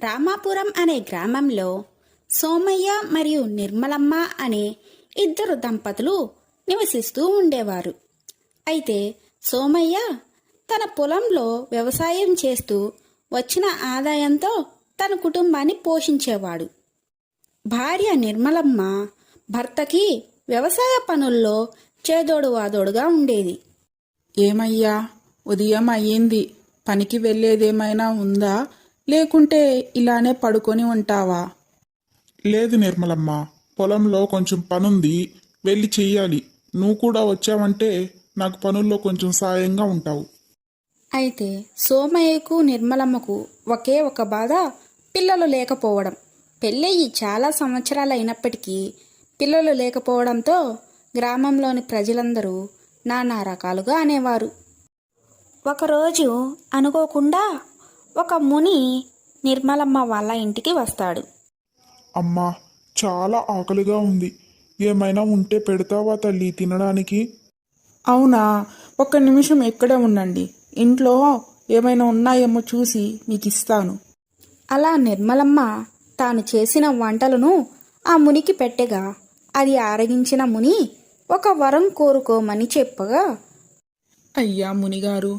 రామాపురం అనే గ్రామంలో సోమయ్య మరియు నిర్మలమ్మ అనే ఇద్దరు దంపతులు నివసిస్తూ ఉండేవారు. అయితే సోమయ్య తన పొలంలో వ్యవసాయం చేస్తూ వచ్చిన ఆదాయంతో తన కుటుంబాన్ని పోషించేవాడు. భార్య నిర్మలమ్మ భర్తకి వ్యవసాయ పనుల్లో చేదోడు వాదోడుగా ఉండేది. ఏమయ్యా ఉదయం అయ్యింది. పనికి వెళ్ళేదేమైనా ఉందా? లేకుంటే ఇలానే పడుకొని ఉంటావా? లేదు నిర్మలమ్మ పొలంలో కొంచెం పనుంది వెళ్ళి చెయ్యాలి. నువ్వు కూడా వచ్చావంటే నాకు పనుల్లో కొంచెం సాయంగా ఉంటావు. అయితే సోమయ్యకు నిర్మలమ్మకు ఒకే ఒక బాధ పిల్లలు లేకపోవడం. పెళ్ళయి చాలా సంవత్సరాలు అయినప్పటికీ పిల్లలు లేకపోవడంతో గ్రామంలోని ప్రజలందరూ నానా రకాలుగా అనేవారు. ఒకరోజు అనుకోకుండా ఒక ముని నిర్మలమ్మ వాళ్ళ ఇంటికి వస్తాడు. అమ్మా చాలా ఆకలిగా ఉంది. ఏమైనా ఉంటే పెడతావా తల్లి తినడానికి? అవునా ఒక్క నిమిషం ఎక్కడే ఉండండి. ఇంట్లో ఏమైనా ఉన్నాయేమో చూసి మీకు ఇస్తాను అలా నిర్మలమ్మ తాను చేసిన వంటలను ఆ మునికి పెట్టగా అది ఆరగించిన ముని ఒక వరం కోరుకోమని చెప్పగా అయ్యా మునిగారు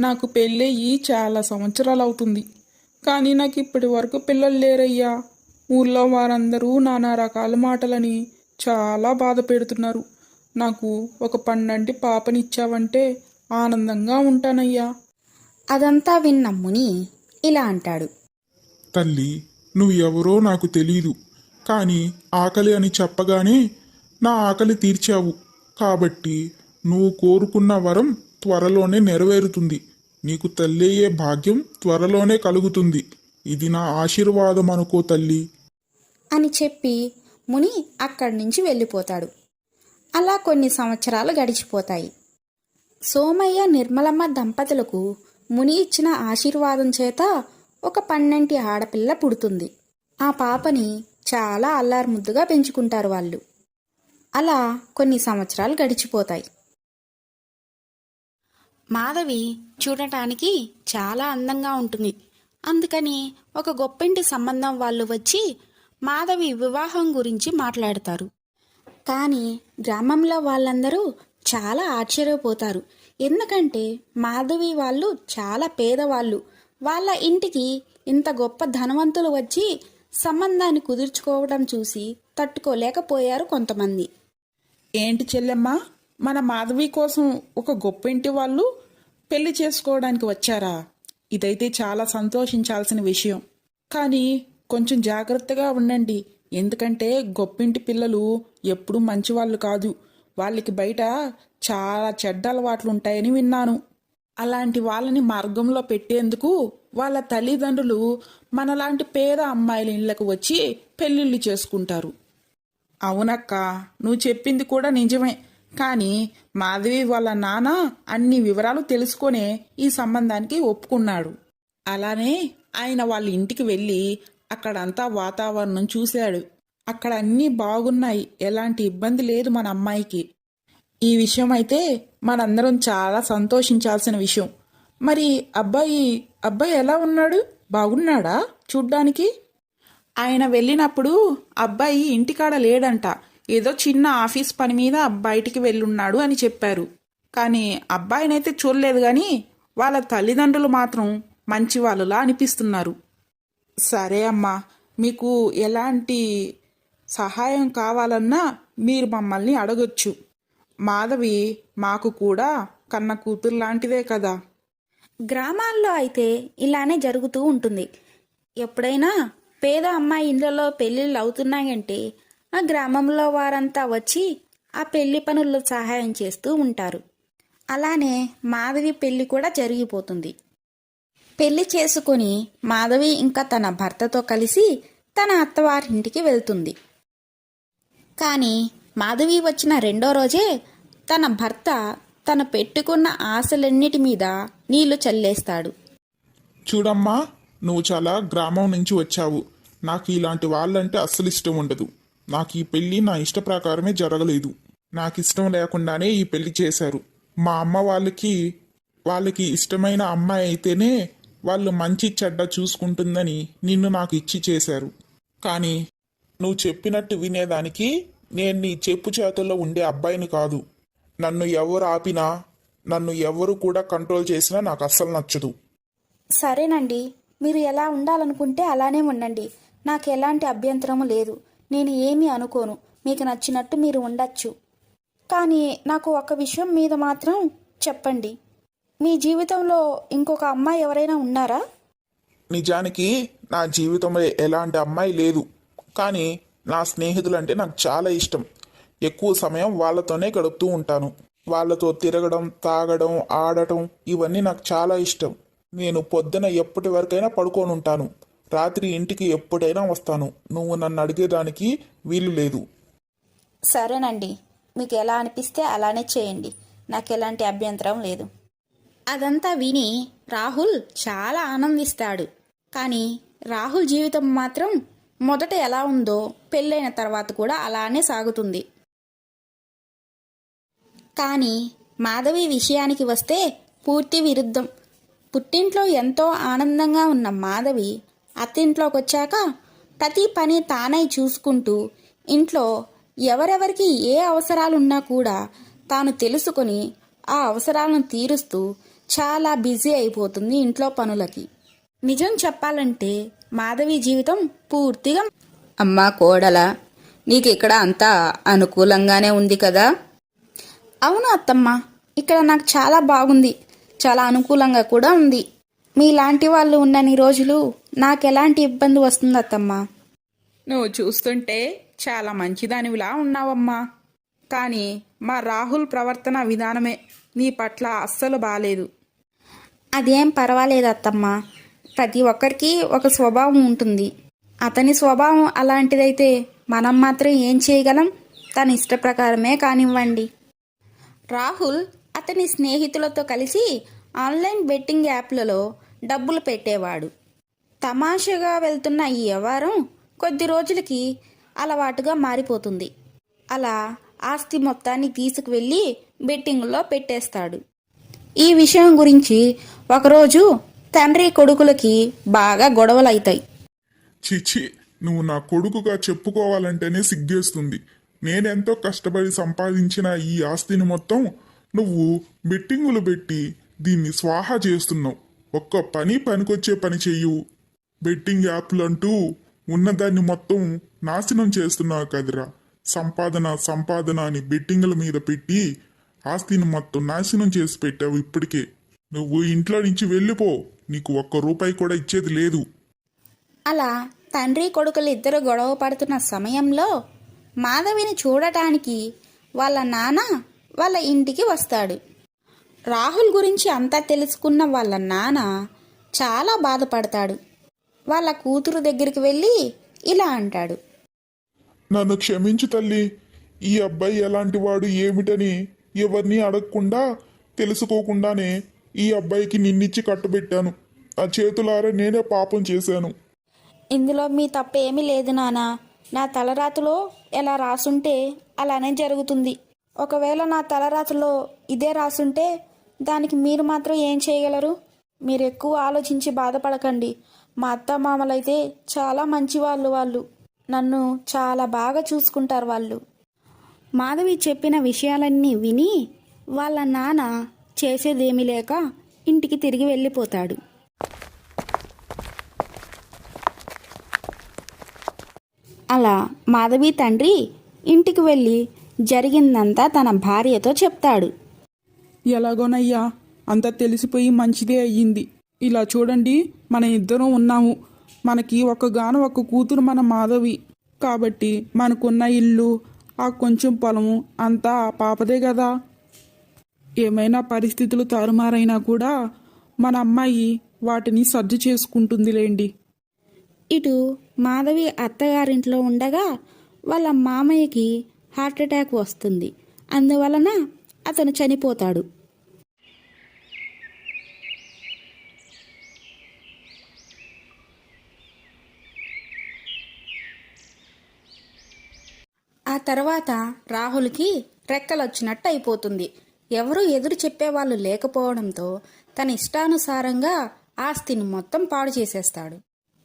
నాకు పెళ్ళయ్యి చాలా సంవత్సరాలు అవుతుంది కానీ నాకు ఇప్పటి వరకు పిల్లలు లేరయ్యా. ఊర్లో వారందరూ నానా రకాల మాటలని చాలా బాధ పెడుతున్నారు. నాకు ఒక పన్నెంటి పాపనిచ్చావంటే ఆనందంగా ఉంటానయ్యా. అదంతా విన్న ముని ఇలా అంటాడు. తల్లి నువ్వు ఎవరో నాకు తెలీదు. కానీ ఆకలి అని చెప్పగానే నా ఆకలి తీర్చావు. కాబట్టి నువ్వు కోరుకున్న వరం త్వరలోనే నెరవేరుతుంది. నీకు తల్లయ్యే భాగ్యం త్వరలోనే కలుగుతుంది. ఇది నా ఆశీర్వాదం అనుకో తల్లి. అని చెప్పి ముని అక్కడి నుంచి వెళ్ళిపోతాడు. అలా కొన్ని సంవత్సరాలు గడిచిపోతాయి. సోమయ్య నిర్మలమ్మ దంపతులకు ముని ఇచ్చిన ఆశీర్వాదం చేత ఒక పన్నెంటి ఆడపిల్ల పుడుతుంది. ఆ పాపని చాలా అల్లారుముద్దుగా పెంచుకుంటారు వాళ్ళు. అలా కొన్ని సంవత్సరాలు గడిచిపోతాయి. మాధవి చూడటానికి చాలా అందంగా ఉంటుంది. అందుకని ఒక గొప్పింటి సంబంధం వాళ్ళు వచ్చి మాధవి వివాహం గురించి మాట్లాడతారు. కానీ గ్రామంలో వాళ్ళందరూ చాలా ఆశ్చర్యపోతారు. ఎందుకంటే మాధవి వాళ్ళు చాలా పేదవాళ్ళు. వాళ్ళ ఇంటికి ఇంత గొప్ప ధనవంతులు వచ్చి సంబంధాన్ని కుదుర్చుకోవడం చూసి తట్టుకోలేకపోయారు కొంతమంది. ఏంటి చెల్లెమ్మా? మన మాధవి కోసం ఒక గొప్ప ఇంటి వాళ్ళు పెళ్ళి చేసుకోవడానికి వచ్చారా? ఇదైతే చాలా సంతోషించాల్సిన విషయం. కానీ కొంచెం జాగ్రత్తగా ఉండండి. ఎందుకంటే గొప్పింటి పిల్లలు ఎప్పుడూ మంచివాళ్ళు కాదు. వాళ్ళకి బయట చాలా చెడ్డ అలవాట్లు ఉంటాయని విన్నాను. అలాంటి వాళ్ళని మార్గంలో పెట్టేందుకు వాళ్ళ తల్లిదండ్రులు మనలాంటి పేద అమ్మాయిల ఇళ్ళకు వచ్చి పెళ్ళిళ్ళు చేసుకుంటారు. అవునక్క నువ్వు చెప్పింది కూడా నిజమే. కానీ మాధవి వాళ్ళ నాన్న అన్ని వివరాలు తెలుసుకొనే ఈ సంబంధానికి ఒప్పుకున్నాడు. అలానే ఆయన వాళ్ళ ఇంటికి వెళ్ళి అక్కడంతా వాతావరణం చూశాడు. అక్కడ అన్నీ బాగున్నాయి. ఎలాంటి ఇబ్బంది లేదు మన అమ్మాయికి. ఈ విషయం అయితే మనందరం చాలా సంతోషించాల్సిన విషయం. మరి అబ్బాయి అబ్బాయి ఎలా ఉన్నాడు? బాగున్నాడా చూడ్డానికి? ఆయన వెళ్ళినప్పుడు అబ్బాయి ఇంటికాడ లేడంట. ఏదో చిన్న ఆఫీస్ పని మీద బయటికి వెళ్ళున్నాడు అని చెప్పారు. కానీ అబ్బాయినైతే చూడలేదు కానీ వాళ్ళ తల్లిదండ్రులు మాత్రం మంచి వాళ్ళులా అనిపిస్తున్నారు. సరే అమ్మా మీకు ఎలాంటి సహాయం కావాలన్నా మీరు మమ్మల్ని అడగొచ్చు. మాధవి మాకు కూడా కన్న కూతురు లాంటిదే కదా. గ్రామాల్లో అయితే ఇలానే జరుగుతూ ఉంటుంది. ఎప్పుడైనా పేద అమ్మాయి ఇండ్లలో పెళ్ళిళ్ళు అవుతున్నాయంటే ఆ గ్రామంలో వారంతా వచ్చి ఆ పెళ్ళి పనుల్లో సహాయం చేస్తూ ఉంటారు. అలానే మాధవి పెళ్ళి కూడా జరిగిపోతుంది. పెళ్ళి చేసుకుని మాధవి ఇంకా తన భర్తతో కలిసి తన అత్తవారింటికి వెళ్తుంది. కానీ మాధవి వచ్చిన రెండో రోజే తన భర్త తన పెట్టుకున్న ఆశలన్నిటి మీద నీళ్ళు చల్లేస్తాడు. చూడమ్మా నువ్వు చాలా గ్రామం నుంచి వచ్చావు. నాకు ఇలాంటి వాళ్ళంటే అస్సలు ఇష్టం ఉండదు. నాకు ఈ పెళ్ళి నా ఇష్ట ప్రకారమే జరగలేదు. నాకు ఇష్టం లేకుండానే ఈ పెళ్ళి చేశారు. మా అమ్మ వాళ్ళకి వాళ్ళకి ఇష్టమైన అమ్మాయి అయితేనే వాళ్ళు మంచి చెడ్డ చూసుకుంటుందని నిన్ను నాకు ఇచ్చి చేశారు. కానీ నువ్వు చెప్పినట్టు వినేదానికి నేను నీ చెప్పు చేతుల్లో ఉండే అబ్బాయిని కాదు. నన్ను ఎవరు ఆపినా నన్ను ఎవరు కూడా కంట్రోల్ చేసినా నాకు అస్సలు నచ్చదు. సరేనండి. మీరు ఎలా ఉండాలనుకుంటే అలానే ఉండండి. నాకు ఎలాంటి అభ్యంతరము లేదు. నేను ఏమీ అనుకోను. మీకు నచ్చినట్టు మీరు ఉండొచ్చు. కానీ నాకు ఒక విషయం మీద మాత్రం చెప్పండి. మీ జీవితంలో ఇంకొక అమ్మాయి ఎవరైనా ఉన్నారా? నిజానికి నా జీవితంలో ఎలాంటి అమ్మాయి లేదు. కానీ నా స్నేహితులు అంటే నాకు చాలా ఇష్టం. ఎక్కువ సమయం వాళ్ళతోనే గడుపుతూ ఉంటాను. వాళ్ళతో తిరగడం తాగడం ఆడటం ఇవన్నీ నాకు చాలా ఇష్టం. నేను పొద్దున ఎప్పటి వరకైనా పడుకోనుంటాను. ఉంటాను రాత్రి ఇంటికి ఎప్పుడైనా వస్తాను. నువ్వు నన్ను అడిగేదానికి వీలు లేదు. సరేనండి. మీకు ఎలా అనిపిస్తే అలానే చేయండి. నాకు ఎలాంటి అభ్యంతరం లేదు. అదంతా విని రాహుల్ చాలా ఆనందిస్తాడు. కానీ రాహుల్ జీవితం మాత్రం మొదట ఎలా ఉందో పెళ్ళైన తర్వాత కూడా అలానే సాగుతుంది. కానీ మాధవి విషయానికి వస్తే పూర్తి విరుద్ధం. పుట్టింట్లో ఎంతో ఆనందంగా ఉన్న మాధవి అత్తింట్లోకి వచ్చాక ప్రతి పని తానై చూసుకుంటూ ఇంట్లో ఎవరెవరికి ఏ అవసరాలున్నా కూడా తాను తెలుసుకొని ఆ అవసరాలను తీరుస్తూ చాలా బిజీ అయిపోతుంది ఇంట్లో పనులకి. నిజం చెప్పాలంటే మాధవి జీవితం పూర్తిగా అమ్మా కోడల నీకు ఇక్కడ అంతా అనుకూలంగానే ఉంది కదా? అవును అత్తమ్మ ఇక్కడ నాకు చాలా బాగుంది చాలా అనుకూలంగా కూడా ఉంది. మీలాంటి వాళ్ళు ఉన్నన్ని రోజులు నాకు ఎలాంటి ఇబ్బంది వస్తుంది అత్తమ్మ? నువ్వు చూస్తుంటే చాలా మంచిదానివిలా ఉన్నావమ్మా. కానీ మా రాహుల్ ప్రవర్తన విధానమే నీ పట్ల అస్సలు బాలేదు. అదేం పర్వాలేదు అత్తమ్మ. ప్రతి ఒక్కరికి ఒక స్వభావం ఉంటుంది. అతని స్వభావం అలాంటిదైతే మనం మాత్రం ఏం చేయగలం? తన ఇష్ట ప్రకారమే కానివ్వండి. రాహుల్ అతని స్నేహితులతో కలిసి ఆన్లైన్ బెట్టింగ్ యాప్లలో డబ్బులు పెట్టేవాడు. తమాషగా వెళ్తున్న ఈ వ్యవహారం కొద్ది రోజులకి అలవాటుగా మారిపోతుంది. అలా ఆస్తి మొత్తాన్ని తీసుకువెళ్ళి బెట్టింగ్లో పెట్టేస్తాడు. ఈ విషయం గురించి ఒకరోజు తండ్రి కొడుకులకి బాగా గొడవలైతాయి. చిచి నువ్వు నా కొడుకుగా చెప్పుకోవాలంటేనే సిగ్గేస్తుంది. నేనెంతో కష్టపడి సంపాదించిన ఈ ఆస్తిని మొత్తం నువ్వు బెట్టింగులు పెట్టి దీన్ని స్వాహా చేస్తున్నావు. ఒక్క పని పనికొచ్చే పని చెయ్యు. బెట్టింగ్ యాప్లు అంటూ ఉన్నదాన్ని మొత్తం నాశనం చేస్తున్నావు కదరా. సంపాదన సంపాదన అని బెట్టింగుల మీద పెట్టి ఆస్తిని మొత్తం నాశనం చేసి పెట్టావు ఇప్పటికే. నువ్వు ఇంట్లో నుంచి వెళ్ళిపో. నీకు ఒక్క రూపాయి కూడా ఇచ్చేది లేదు. అలా తండ్రి కొడుకులు ఇద్దరు గొడవ పడుతున్న సమయంలో మాధవిని చూడటానికి వాళ్ళ నాన్న వాళ్ళ ఇంటికి వస్తాడు. రాహుల్ గురించి అంతా తెలుసుకున్న వాళ్ళ నాన్న చాలా బాధపడతాడు. వాళ్ళ కూతురు దగ్గరికి వెళ్ళి ఇలా అంటాడు. నన్ను క్షమించు తల్లి ఈ అబ్బాయి ఎలాంటి వాడు ఏమిటని ఎవరిని అడగకుండా తెలుసుకోకుండానే ఈ అబ్బాయికి నిన్నిచ్చి కట్టుబెట్టాను. ఆ చేతులారా నేనే పాపం చేశాను. ఇందులో మీ తప్పేమీ లేదు నానా. నా తలరాతలో ఎలా రాసుంటే అలానే జరుగుతుంది. ఒకవేళ నా తలరాతలో ఇదే రాసుంటే దానికి మీరు మాత్రం ఏం చేయగలరు? మీరు ఎక్కువ ఆలోచించి బాధపడకండి. మా అత్త మామలైతే చాలా మంచి వాళ్ళు వాళ్ళు. నన్ను చాలా బాగా చూసుకుంటారు వాళ్ళు. మాధవి చెప్పిన విషయాలన్నీ విని వాళ్ళ నాన్న చేసేదేమీ లేక ఇంటికి తిరిగి వెళ్ళిపోతాడు. అలా మాధవి తండ్రి ఇంటికి వెళ్ళి జరిగిందంతా తన భార్యతో చెప్తాడు. ఎలాగోనయ్యా అంతా తెలిసిపోయి మంచిదే అయ్యింది. ఇలా చూడండి మన ఇద్దరం ఉన్నాము. మనకి ఒకగాను ఒక కూతురు మన మాధవి. కాబట్టి మనకున్న ఇల్లు ఆ కొంచెం పొలము అంతా ఆ పాపదే కదా ఏమైనా పరిస్థితులు తారుమారైనా కూడా మన అమ్మాయి వాటిని సర్దు చేసుకుంటుందిలేండి. ఇటు మాధవి అత్తగారింట్లో ఉండగా వాళ్ళ మామయ్యకి హార్ట్ అటాక్ వస్తుంది. అందువలన అతను చనిపోతాడు. ఆ తర్వాత రాహుల్కి రెక్కలొచ్చినట్టు అయిపోతుంది ఎవరూ ఎదురు చెప్పేవాళ్ళు లేకపోవడంతో తన ఇష్టానుసారంగా ఆస్తిని మొత్తం పాడు చేసేస్తాడు.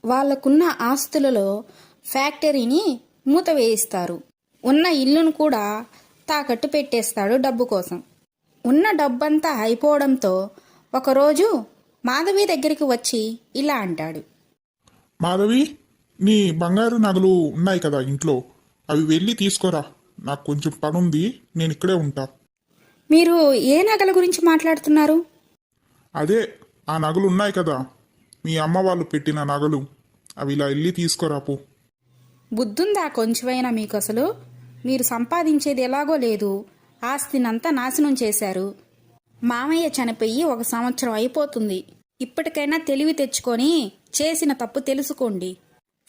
వాళ్ళకున్న ఆస్తులలో ఫ్యాక్టరీని మూత వేయిస్తారు ఉన్న ఇల్లును కూడా తాకట్టు పెట్టేస్తాడు డబ్బు కోసం. ఉన్న డబ్బంతా అయిపోవడంతో ఒకరోజు మాధవి దగ్గరికి వచ్చి ఇలా అంటాడు. మాధవి నీ బంగారు నగలు ఉన్నాయి కదా ఇంట్లో. అవి వెళ్ళి తీసుకోరా. నాకు కొంచెం పని ఉంది నేను ఇక్కడే ఉంటా. మీరు ఏ నగల గురించి మాట్లాడుతున్నారు? అదే ఆ నగలు ఉన్నాయి కదా. మీ అమ్మ వాళ్ళు పెట్టిన నగలు. అవి ఇలా వెళ్ళి తీసుకురా పో. బుద్ధుందా కొంచెమైనా మీకు అసలు మీరు సంపాదించేది ఎలాగో లేదు. ఆస్తినంతా నాశనం చేశారు. మామయ్య చనిపోయి ఒక సంవత్సరం అయిపోతుంది. ఇప్పటికైనా తెలివి తెచ్చుకొని చేసిన తప్పు తెలుసుకోండి.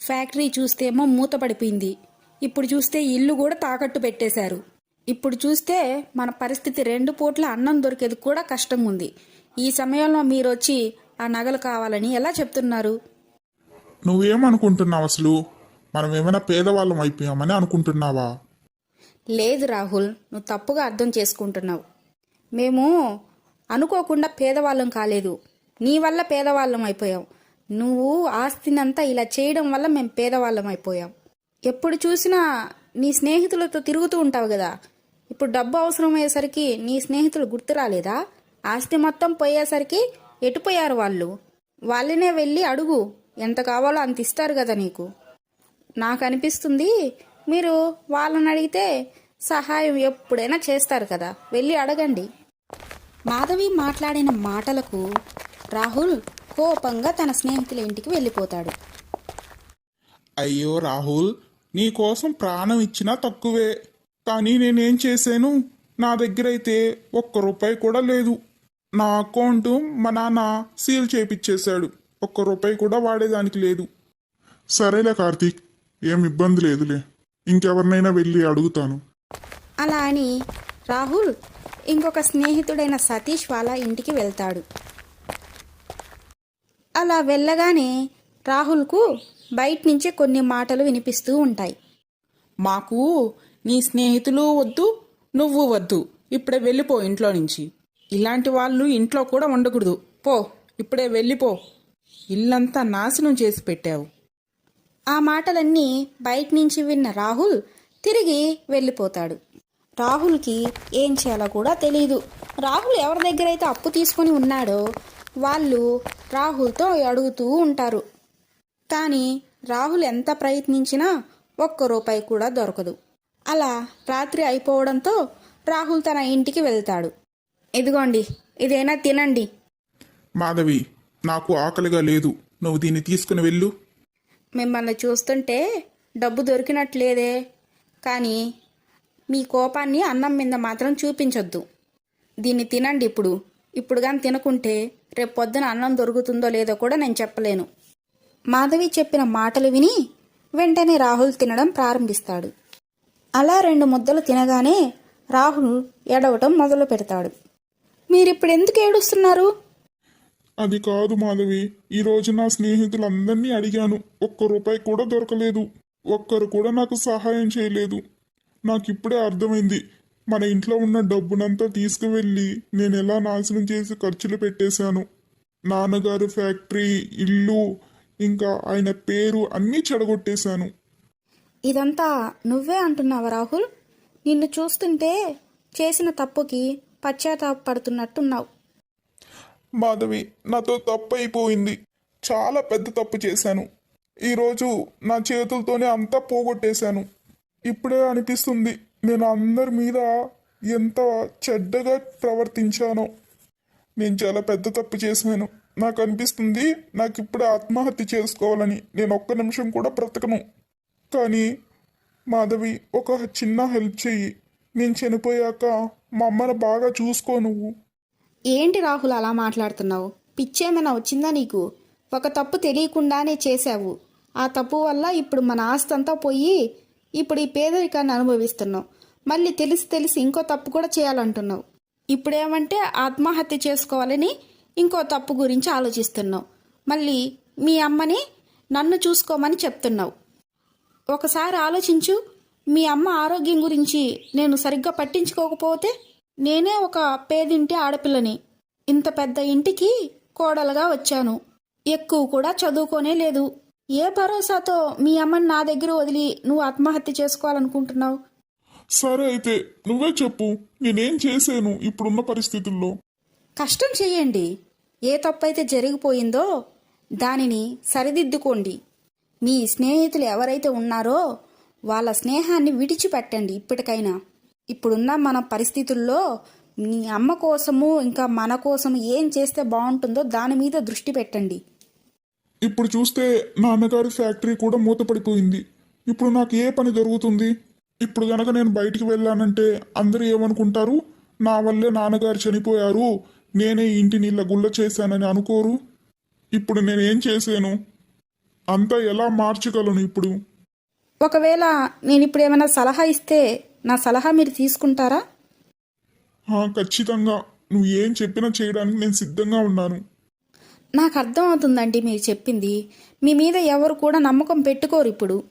ఫ్యాక్టరీ చూస్తేమో మూతపడిపోయింది. ఇప్పుడు చూస్తే ఇల్లు కూడా తాకట్టు పెట్టేశారు. ఇప్పుడు చూస్తే మన పరిస్థితి రెండు పూట్ల అన్నం దొరికేది కూడా కష్టంగా ఉంది ఈ సమయంలో మీరు వచ్చి ఆ నగలు కావాలని ఎలా చెప్తున్నారు? నువ్వేమనుకుంటున్నావు అసలు? మనం ఏమైనా పేదవాళ్ళం అయిపోయామని అనుకుంటున్నావా? లేదు రాహుల్ నువ్వు తప్పుగా అర్థం చేసుకుంటున్నావు. మేము అనుకోకుండా పేదవాళ్ళం కాలేదు. నీ వల్ల పేదవాళ్ళం అయిపోయాం. నువ్వు ఆస్తినంతా ఇలా చేయడం వల్ల మేము పేదవాళ్ళం అయిపోయాం. ఎప్పుడు చూసినా నీ స్నేహితులతో తిరుగుతూ ఉంటావు కదా. ఇప్పుడు డబ్బు అవసరమయ్యేసరికి నీ స్నేహితులు గుర్తు రాలేదా? ఆస్తి మొత్తం పోయేసరికి ఎటుపోయారు వాళ్ళు? వాళ్ళనే వెళ్ళి అడుగు. ఎంత కావాలో అంత ఇస్తారు కదా నీకు. నాకు అనిపిస్తుంది మీరు వాళ్ళని అడిగితే సహాయం ఎప్పుడైనా చేస్తారు కదా. వెళ్ళి అడగండి. మాధవి మాట్లాడిన మాటలకు రాహుల్ కోపంగా తన స్నేహితుల ఇంటికి వెళ్ళిపోతాడు. అయ్యో రాహుల్ నీకోసం ప్రాణం ఇచ్చినా తక్కువే. కానీ నేనేం చేశాను? నా దగ్గర అయితే ఒక్క రూపాయి కూడా లేదు. నా అకౌంట్ మా నాన్న సీల్ చేపిచ్చేశాడు. ఒక్క రూపాయి కూడా వాడేదానికి లేదు. సరేలే కార్తీక్ ఏం ఇబ్బంది లేదులే. ఇంకెవరినైనా వెళ్ళి అడుగుతాను. అలా అని రాహుల్ ఇంకొక స్నేహితుడైన సతీష్ వాళ్ళ ఇంటికి వెళ్తాడు. అలా వెళ్ళగానే రాహుల్కు బయట నుంచి కొన్ని మాటలు వినిపిస్తూ ఉంటాయి. మాకు నీ స్నేహితులు వద్దు నువ్వు వద్దు. ఇప్పుడే వెళ్ళిపో ఇంట్లో నుంచి. ఇలాంటి వాళ్ళు ఇంట్లో కూడా ఉండకూడదు. పో ఇప్పుడే వెళ్ళిపో. ఇల్లంతా నాశనం చేసి పెట్టావు. ఆ మాటలన్నీ బయట నుంచి విన్న రాహుల్ తిరిగి వెళ్ళిపోతాడు. రాహుల్కి ఏం చేయాలో కూడా తెలియదు రాహుల్ ఎవరి దగ్గర అయితే అప్పు తీసుకొని ఉన్నాడో వాళ్ళు రాహుల్తో అడుగుతూ ఉంటారు. కానీ రాహుల్ ఎంత ప్రయత్నించినా ఒక్క రూపాయి కూడా దొరకదు. అలా రాత్రి అయిపోవడంతో రాహుల్ తన ఇంటికి వెళ్తాడు. ఇదిగోండి ఇదేనా తినండి. మాధవి నాకు ఆకలిగా లేదు. నువ్వు దీన్ని తీసుకుని వెళ్ళు. మిమ్మల్ని చూస్తుంటే డబ్బు దొరికినట్లేదే. కానీ మీ కోపాన్ని అన్నం మీద మాత్రం చూపించొద్దు. దీన్ని తినండి ఇప్పుడు. ఇప్పుడు కానీ తినకుంటే రేపు పొద్దున అన్నం దొరుకుతుందో లేదో కూడా నేను చెప్పలేను. మాధవి చెప్పిన మాటలు విని వెంటనే రాహుల్ తినడం ప్రారంభిస్తాడు. అలా రెండు ముద్దలు తినగానే రాహుల్ ఏడవటం మొదలు పెడతాడు. మీరిప్పుడు ఎందుకు ఏడుస్తున్నారు? అది కాదు మాధవి. ఈ రోజు నా స్నేహితులందరినీ అడిగాను. ఒక్క రూపాయి కూడా దొరకలేదు. ఒక్కరు కూడా నాకు సహాయం చేయలేదు. నాకు ఇప్పుడే అర్థమైంది. మన ఇంట్లో ఉన్న డబ్బునంతా తీసుకువెళ్ళి నేను ఎలా నాశనం చేసి ఖర్చులు పెట్టేశాను. నాన్నగారు ఫ్యాక్టరీ ఇల్లు ఇంకా ఆయన పేరు అన్నీ చెడగొట్టేశాను. ఇదంతా నువ్వే అంటున్నావా రాహుల్? నిన్ను చూస్తుంటే చేసిన తప్పుకి పశ్చాత్తాపడుతున్నట్టున్నావు మాధవి నాతో తప్పు అయిపోయింది చాలా పెద్ద తప్పు చేశాను. ఈరోజు నా చేతులతోనే అంతా పోగొట్టేశాను. ఇప్పుడే అనిపిస్తుంది నేను అందరి మీద ఎంత చెడ్డగా ప్రవర్తించానో. నేను చాలా పెద్ద తప్పు చేశాను. నాకు అనిపిస్తుంది నాకు ఇప్పుడు ఆత్మహత్య చేసుకోవాలని నేను ఒక్క నిమిషం కూడా బ్రతకను. కానీ మాధవి ఒక చిన్న హెల్ప్ చెయ్యి. నేను చనిపోయాక మా అమ్మను బాగా చూసుకో నువ్వు. ఏంటి రాహుల్ అలా మాట్లాడుతున్నావు? పిచ్చేమైనా వచ్చిందా నీకు? ఒక తప్పు తెలియకుండానే చేశావు. ఆ తప్పు వల్ల ఇప్పుడు మన ఆస్తి అంతా పోయి ఇప్పుడు ఈ పేదరికాన్ని అనుభవిస్తున్నావు. మళ్ళీ తెలిసి తెలిసి ఇంకో తప్పు కూడా చేయాలంటున్నావు. ఇప్పుడేమంటే ఆత్మహత్య చేసుకోవాలని ఇంకో తప్పు గురించి ఆలోచిస్తున్నావు. మళ్ళీ మీ అమ్మని నన్ను చూసుకోమని చెప్తున్నావు. ఒకసారి ఆలోచించు మీ అమ్మ ఆరోగ్యం గురించి నేను సరిగ్గా పట్టించుకోకపోతే నేనే ఒక పేదింటి ఆడపిల్లని. ఇంత పెద్ద ఇంటికి కోడలుగా వచ్చాను. ఎక్కువ కూడా చదువుకోనే లేదు. ఏ భరోసాతో మీ అమ్మని నా దగ్గర వదిలి నువ్వు ఆత్మహత్య చేసుకోవాలనుకుంటున్నావు? సరే అయితే నువ్వే చెప్పు. నేనేం చేశాను ఇప్పుడున్న పరిస్థితుల్లో? కష్టం చెయ్యండి. ఏ తప్పైతే జరిగిపోయిందో దానిని సరిదిద్దుకోండి. మీ స్నేహితులు ఎవరైతే ఉన్నారో వాళ్ళ స్నేహాన్ని విడిచిపెట్టండి ఇప్పటికైనా. ఇప్పుడున్న మన పరిస్థితుల్లో మీ అమ్మ కోసము ఇంకా మన కోసము ఏం చేస్తే బాగుంటుందో దాని మీద దృష్టి పెట్టండి. ఇప్పుడు చూస్తే నాన్నగారి ఫ్యాక్టరీ కూడా మూతపడిపోయింది. ఇప్పుడు నాకు ఏ పని జరుగుతుంది ఇప్పుడు గనక నేను బయటికి వెళ్ళానంటే అందరూ ఏమనుకుంటారు? నా వల్లే నాన్నగారు చనిపోయారు. నేనే ఇంటిని ఇలా గుల్ల చేశానని అనుకోరు? ఇప్పుడు నేనేం చేశాను అంతా ఎలా మార్చగలను ఇప్పుడు? ఒకవేళ నేను ఇప్పుడు ఏమైనా సలహా ఇస్తే నా సలహా మీరు తీసుకుంటారా? ఆ, ఖచ్చితంగా. నువ్వు ఏం చెప్పినా చేయడానికి నేను సిద్ధంగా ఉన్నాను. నాకు అర్థం అవుతుందండి మీరు చెప్పింది. మీ మీద ఎవరు కూడా నమ్మకం పెట్టుకోరు ఇప్పుడు.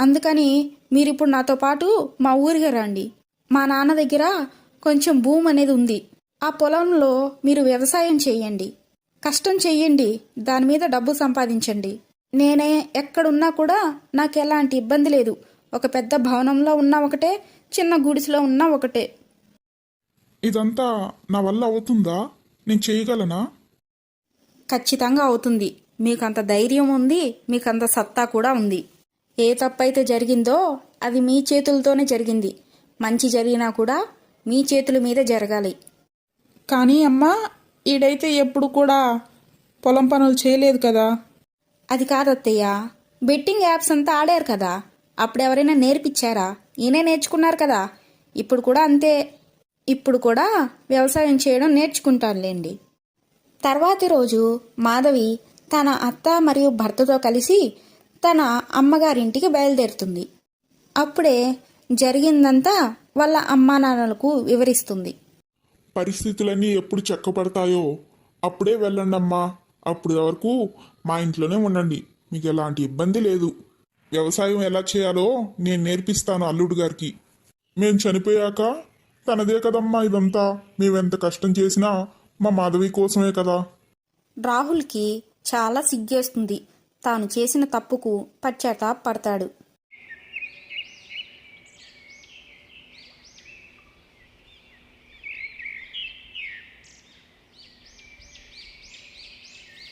అందుకని మీరు ఇప్పుడు నాతో పాటు మా ఊరికి రండి. మా నాన్న దగ్గర కొంచెం భూమి అనేది ఉంది. ఆ పొలంలో మీరు వ్యవసాయం చేయండి. కష్టం చెయ్యండి దాని మీద డబ్బు సంపాదించండి. నేనే ఎక్కడున్నా కూడా నాకు ఎలాంటి ఇబ్బంది లేదు. ఒక పెద్ద భవనంలో ఉన్నా ఒకటే చిన్న గుడిసెలో ఉన్నా ఒకటే. ఇదంతా నా వల్ల అవుతుందా? నేను చేయగలనా? ఖచ్చితంగా అవుతుంది. మీకు అంత ధైర్యం ఉంది మీకు అంత సత్తా కూడా ఉంది. ఏ తప్పైతే జరిగిందో అది మీ చేతులతోనే జరిగింది. మంచి జరిగినా కూడా మీ చేతుల మీద జరగాలి. కానీ అమ్మా ఈడైతే ఎప్పుడు కూడా పొలం పనులు చేయలేదు కదా. అది కాదత్తయ్య బెట్టింగ్ యాప్స్ అంతా ఆడారు కదా. అప్పుడు ఎవరైనా నేర్పించారా ఈయనే నేర్చుకున్నారు కదా. ఇప్పుడు కూడా అంతే. ఇప్పుడు కూడా వ్యవసాయం చేయడం నేర్చుకుంటానులేండి. తర్వాతి రోజు మాధవి తన అత్త మరియు భర్తతో కలిసి తన అమ్మగారింటికి బయలుదేరుతుంది. అప్పుడే జరిగిందంతా వాళ్ళ అమ్మానాన్నలకు వివరిస్తుంది. పరిస్థితులన్నీ ఎప్పుడు చెక్కబడతాయో అప్పుడే వెళ్ళండి అమ్మా అప్పుడు వరకు మా ఇంట్లోనే ఉండండి. మీకు ఎలాంటి ఇబ్బంది లేదు. వ్యవసాయం ఎలా చేయాలో నేను నేర్పిస్తాను అల్లుడు గారికి. మేము చనిపోయాక తనదే కదమ్మా ఇదంతా. మేమెంత కష్టం చేసినా మా మాధవి కోసమే కదా. రాహుల్కి చాలా సిగ్గేస్తుంది. తాను చేసిన తప్పుకు పశ్చాత్తాపడతాడు పడతాడు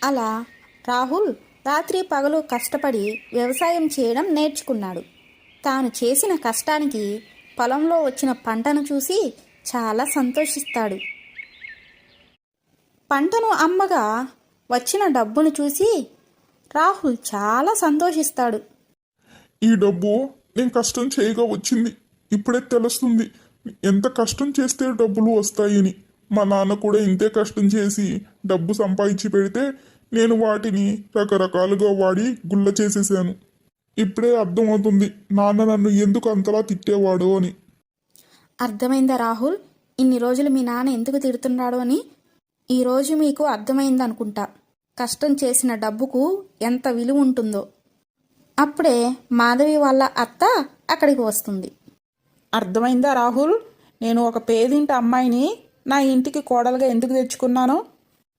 అలా రాహుల్ రాత్రి పగలు కష్టపడి వ్యవసాయం చేయడం నేర్చుకున్నాడు. తాను చేసిన కష్టానికి పొలంలో వచ్చిన పంటను చూసి చాలా సంతోషిస్తాడు. పంటను అమ్మగా వచ్చిన డబ్బును చూసి రాహుల్ చాలా సంతోషిస్తాడు. ఈ డబ్బు నేను కష్టం చేయగా వచ్చింది. ఇప్పుడే తెలుస్తుంది ఎంత కష్టం చేస్తే డబ్బులు వస్తాయని. మా నాన్న కూడా ఇంతే కష్టం చేసి డబ్బు సంపాదించి పెడితే నేను వాటిని రకరకాలుగా వాడి గుల్ల చేసేసాను. ఇప్పుడే అర్థమవుతుంది నాన్న నన్ను ఎందుకు అంతలా తిట్టేవాడు అని. అర్థమైందా రాహుల్? ఇన్ని రోజులు మీ నాన్న ఎందుకు తిడుతున్నాడు అని? ఈరోజు మీకు అర్థమైంది అనుకుంటా కష్టం చేసిన డబ్బుకు ఎంత విలువ ఉంటుందో. అప్పుడే మాధవి వాళ్ళ అత్త అక్కడికి వస్తుంది. అర్థమైందా రాహుల్? నేను ఒక పేదింటి అమ్మాయిని నా ఇంటికి కోడలుగా ఎందుకు తెచ్చుకున్నాను?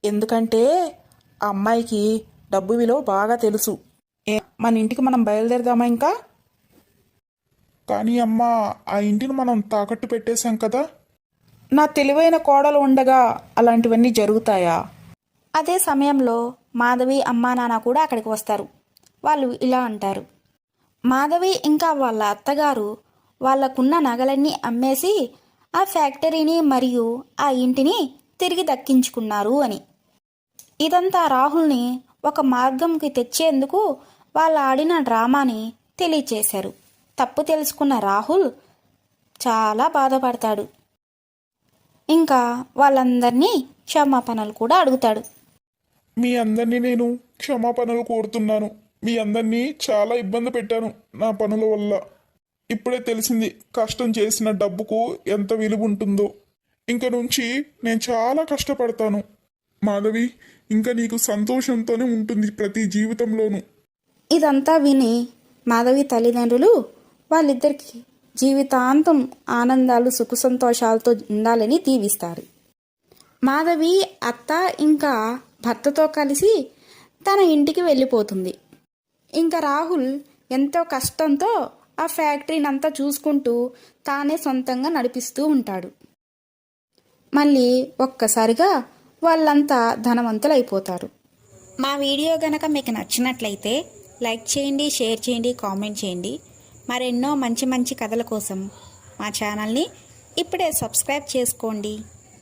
ఎందుకంటే ఆ అమ్మాయికి డబ్బు విలువ బాగా తెలుసు. ఏ మన ఇంటికి మనం బయలుదేరదామా ఇంకా? కానీ అమ్మ ఆ ఇంటిని మనం తాకట్టు పెట్టేశాం కదా. నా తెలివైన కోడలు ఉండగా అలాంటివన్నీ జరుగుతాయా? అదే సమయంలో మాధవి అమ్మా నాన్న కూడా అక్కడికి వస్తారు. వాళ్ళు ఇలా అంటారు. మాధవి ఇంకా వాళ్ళ అత్తగారు వాళ్ళకున్న నగలన్నీ అమ్మేసి ఆ ఫ్యాక్టరీని మరియు ఆ ఇంటిని తిరిగి దక్కించుకున్నారు అని. ఇదంతా రాహుల్ని ఒక మార్గంకి తెచ్చేందుకు వాళ్ళు ఆడిన డ్రామాని తెలియచేశారు. తప్పు తెలుసుకున్న రాహుల్ చాలా బాధపడతాడు. ఇంకా వాళ్ళందరినీ క్షమాపణలు కూడా అడుగుతాడు. మీ అందరినీ నేను క్షమాపణలు కోరుతున్నాను. మీ అందరినీ చాలా ఇబ్బంది పెట్టాను నా పనుల వల్ల. ఇప్పుడే తెలిసింది కష్టం చేసిన డబ్బుకు ఎంత విలువ ఉంటుందో ఇంక నుంచి నేను చాలా కష్టపడతాను. మాధవి ఇంకా నీకు సంతోషంతోనే ఉంటుంది ప్రతి జీవితంలోనూ. ఇదంతా విని మాధవి తల్లిదండ్రులు వాళ్ళిద్దరికి జీవితాంతం ఆనందాలు సుఖ సంతోషాలతో ఉండాలని దీవిస్తారు. మాధవి అత్త ఇంకా భర్తతో కలిసి తన ఇంటికి వెళ్ళిపోతుంది. ఇంకా రాహుల్ ఎంతో కష్టంతో ఆ ఫ్యాక్టరీని అంతా చూసుకుంటూ తానే సొంతంగా నడిపిస్తూ ఉంటాడు. మళ్ళీ ఒక్కసారిగా వాళ్ళంతా ధనవంతులైపోతారు. మా వీడియో గనక మీకు నచ్చినట్లయితే లైక్ చేయండి షేర్ చేయండి కామెంట్ చేయండి. మరెన్నో మంచి మంచి కథల కోసం మా ఛానల్ని ఇప్పుడే సబ్స్క్రైబ్ చేసుకోండి.